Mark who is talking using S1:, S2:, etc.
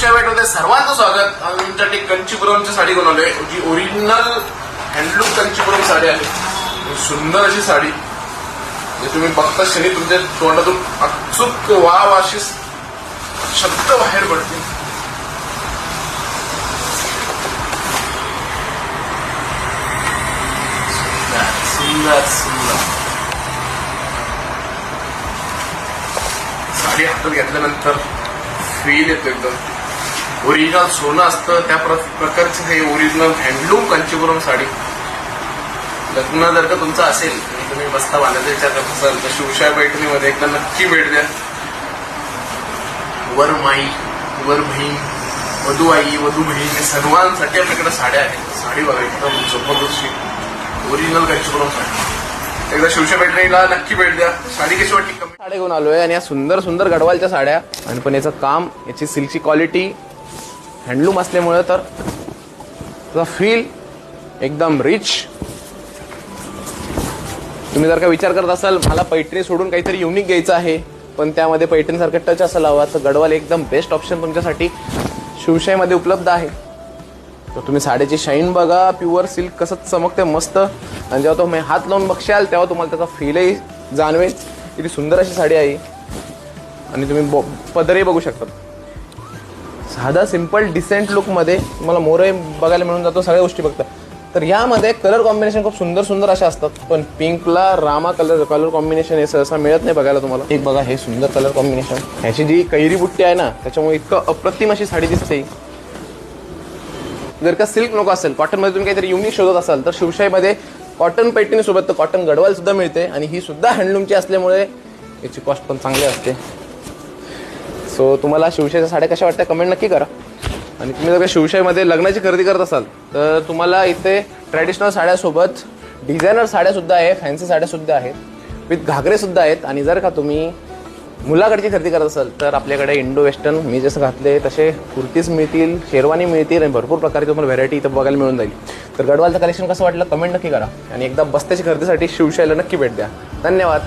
S1: शिवशाहीमध्ये सर्वांचं स्वागत. आम्ही तुमच्यासाठी कंचीपुरमची साडी बनवली जी ओरिजिनल हँडलूम कंचीपुरम साडी आहे. सुंदर अशी साडी. तुम्ही बघता शनी तुमच्या तोंडातून अचूक वा वाशी शब्द बाहेर पडतील सुंदर सुंदर साडी हातात घेतल्यानंतर फील येतो एकदम. ओरिजिनल सोनं असतं त्या प्र- प्रकारची हे ओरिजिनल हँडलूम कांचीपुरम साडी. लग्न जर का तुमचं असेल तुम्ही बसता बांधायचा विचार करत असाल तर शिवशाही पैठणीमध्ये एकदा नक्की भेट द्या. वर माई वर बहीण वधू आई वधू बहीण हे सर्वांसाठी आपल्याकडे साड्या आहेत. साडी बघा एकदम जबरदस्त. ओरिजिनल कांचीपुरम साडी. एकदा शिवशाही पैठणीला नक्की भेट द्या. साडी कशी वाटली? कमी साड्या घेऊन आलोय आणि या सुंदर सुंदर गडवालच्या साड्या. आणि पण याचं काम याची सिल्कची क्वालिटी हँडलूम असल्यामुळं तर त्याचा फील एकदम रिच तुम्ही जर का विचार करत असाल मला पैठणी सोडून काहीतरी युनिक घ्यायचं आहे पण त्यामध्ये पैठणीसारखं टच असायला हवा तर गडवाल एकदम बेस्ट ऑप्शन तुमच्यासाठी शिवशाहीमध्ये उपलब्ध आहे. तर तुम्ही साडीची शाईन बघा प्युअर सिल्क कसं चमकते मस्त. आणि जेव्हा तुम्ही हात लावून बघशाल तेव्हा तुम्हाला त्याचा फीलही जाणवेल. किती सुंदर अशी साडी आहे आणि तुम्ही ब पदरही बघू शकता. साधा सिंपल डिसेंट लुकमध्ये तुम्हाला मोरही बघायला मिळून जातो सगळ्या गोष्टी बघता. तर यामध्ये कलर कॉम्बिनेशन खूप सुंदर सुंदर असे असतात. पण पिंकला रामा कलर कलर कॉम्बिनेशन हे सहसा मिळत नाही बघायला तुम्हाला. एक बघा हे सुंदर कलर कॉम्बिनेशन ह्याची जी कैरी बुट्टी आहे ना त्याच्यामुळे इतकं अप्रतिम अशी साडी दिसते. जर का सिल्क नको असेल कॉटनमध्ये तुम्ही काहीतरी युनिक शोधत असाल तर शिवशाहीमध्ये कॉटन पैठणी सोबत तर कॉटन गडवाल सुद्धा मिळते. आणि ही सुद्धा हँडलूमची असल्यामुळे याची कॉस्ट पण चांगली असते. सो तुम्हाला शिवशाहीच्या साड्या कशा वाटत्या कमेंट नक्की करा. आणि तुम्ही जर का शिवशाहीमध्ये लग्नाची खरेदी करत असाल तर तुम्हाला इथे ट्रॅडिशनल साड्यासोबत डिझायनर साड्यासुद्धा आहे फॅन्सी साड्यासुद्धा आहेत विथ घागरेसुद्धा आहेत. आणि जर का तुम्ही मुलाकडची खरेदी करत असाल तर आपल्याकडे इंडो वेस्टर्न मी जसं घातले तसे कुर्तीज मिळतील शेरवानी मिळतील आणि भरपूर प्रकारची तुम्हाला व्हरायटी इथं बघायला मिळून जाईल. तर गडवालचं कलेक्शन कसं वाटलं कमेंट नक्की करा. आणि एकदा बस्त्याची खरेदीसाठी शिवशाहीला नक्की भेट द्या. धन्यवाद.